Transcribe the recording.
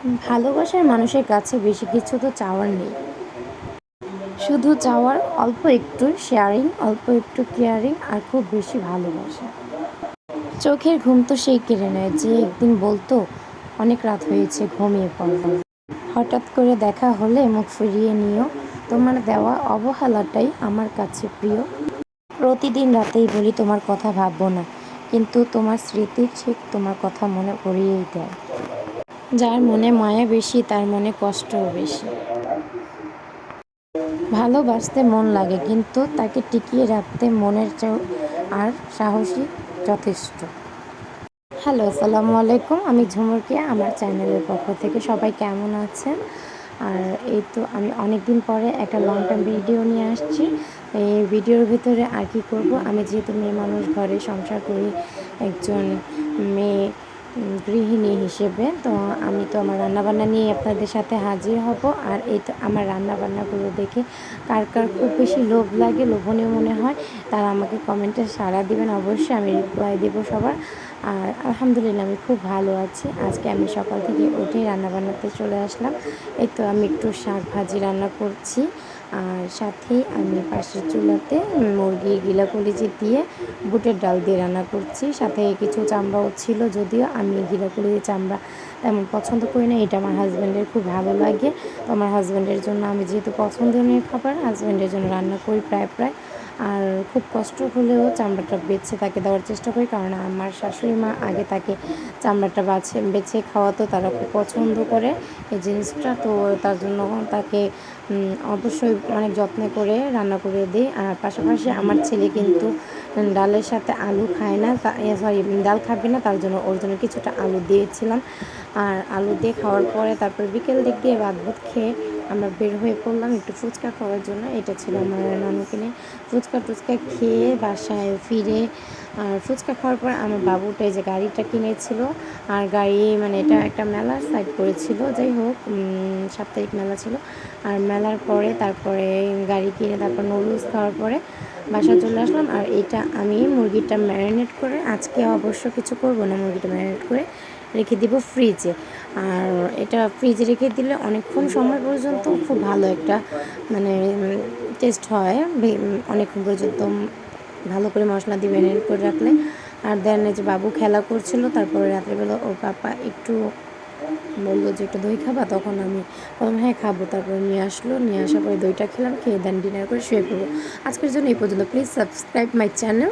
ভালোবাসার মানুষের কাছে বেশি কিছু তো চাওয়ার নেই। শুধু চাওয়ার অল্প একটু শেয়ারিং অল্প একটু কেয়ারিং আর খুব বেশি ভালোবাসা। চোখের ঘুম তো সেই কেড়ে নেয় যে একদিন বলতো, অনেক রাত হয়েছে, ঘুমিয়ে পড়ো। হঠাৎ করে দেখা হলে মুখ ফিরিয়ে নিও, তোমার দেওয়া অবহেলাটাই আমার কাছে প্রিয়। প্রতিদিন রাতেই বলি, তোমার কথা ভাববো না। কিন্তু তোমার স্মৃতি ঠিক তোমার কথা মনে করিয়েই দেয়। যার মনে মায়া বেশি, তার মনে কষ্টও বেশি। ভালোবাসতে মন লাগে, কিন্তু তাকে টিকিয়ে রাখতে মনের চেয়েও আর সাহসী যথেষ্ট। হ্যালো, আসসালামু আলাইকুম। আমি ঝুমুরকে আমার চ্যানেলের পক্ষ থেকে সবাই কেমন আছেন? আর এই তো আমি অনেক দিন পরে একটা লং টাইম ভিডিও নিয়ে আসছি। এই ভিডিওর ভিতরে আর কি করব? আমি যেহেতু মেয়ে মানুষ, ঘরে সংসার করি, একজন মেয়ে গৃহিণী হিসেবে, তো আমি তো আমার রান্নাবান্না নিয়ে আপনাদের সাথে হাজির হব। আর এই তো আমার রান্নাবান্নাগুলো দেখে কার কার খুব বেশি লোভ লাগে, লোভনীয় মনে হয়, তারা আমাকে কমেন্টে সাড়া দিবেন। অবশ্যই আমি রিপ্লাই দেবো সবার। আর আলহামদুলিল্লাহ আমি খুব ভালো আছি। আজকে আমি সকাল থেকে উঠেই রান্নাবান্নাতে চলে আসলাম। এই তো আমি একটু শাক ভাজি রান্না করছি। আর সাথেই আমি পাশের চুলাতে মুরগি গিলা কলিজি দিয়ে বুটের ডাল দিয়ে রান্না করছি। সাথে কিছু চামড়াও ছিল যদিও আমি গিলা কলিজি চামড়া তেমন পছন্দ করি না, এটা আমার হাজব্যান্ডের খুব ভালো লাগে। তো আমার হাজব্যান্ডের জন্য আমি যেহেতু পছন্দনীয় খাবার হাজব্যান্ডের জন্য রান্না করি প্রায় প্রায়। আর খুব কষ্ট হলেও চামড়াটা বেছে তাকে দেওয়ার চেষ্টা করি, কারণ আমার শাশুড়ি মা আগে তাকে চামড়াটা বাছে, বেছে খাওয়াতো, তারা খুব পছন্দ করে। এই জিনিসটা তো তার জন্য তাকে অবশ্যই অনেক যত্ন করে রান্না করে দিই। আর পাশাপাশি আমার ছেলে কিন্তু ডালের সাথে আলু খায় না সরি ডাল খাবে না, তার জন্য ওর জন্য কিছুটা আলু দিয়েছিলাম। আর আলু দিয়ে খাওয়ার পরে তারপর বিকেল দিক দিয়ে ভাত খেয়ে আমরা বের হয়ে পড়লাম একটু ফুচকা খাওয়ার জন্য। এটা ছিল আমার নানু কিনে ফুচকা টুচকা খেয়ে বাসায় ফিরে আর ফুচকা খাওয়ার পর আমার বাবুটা যে গাড়িটা কিনেছিল আর গাড়ি মানে এটা একটা মেলার সাইড করেছিল। যাই হোক সাপ্তাহিক মেলা ছিল। আর মেলার পরে তারপরে গাড়ি কিনে তারপর নুডলস খাওয়ার পরে বাসা চলে আসলাম। আর এটা আমি মুরগিটা ম্যারিনেট করে আজকে অবশ্য কিছু করব না মুরগিটা ম্যারিনেট করে রেখে দিব ফ্রিজে আর এটা ফ্রিজে রেখে দিলে অনেকক্ষণ সময় পর্যন্ত খুব ভালো একটা মানে টেস্ট হয়। অনেকক্ষণ পর্যন্ত ভালো করে মশলা দিয়ে ম্যারিনেট করে রাখলে। আর দেন যে বাবু খেলা করছিল, তারপরে রাত্রেবেলা ওর পাপা একটু বলল যে, একটা দই খাবা? তখন আমি বললাম হ্যাঁ খাব। তারপর নিয়ে আসলো। নিয়ে আসার পরে দইটা খেলাম, খেয়ে দেন ডিনার করে শুয়ে পড়ব আজকের জন্য এই পর্যন্ত। Please subscribe my channel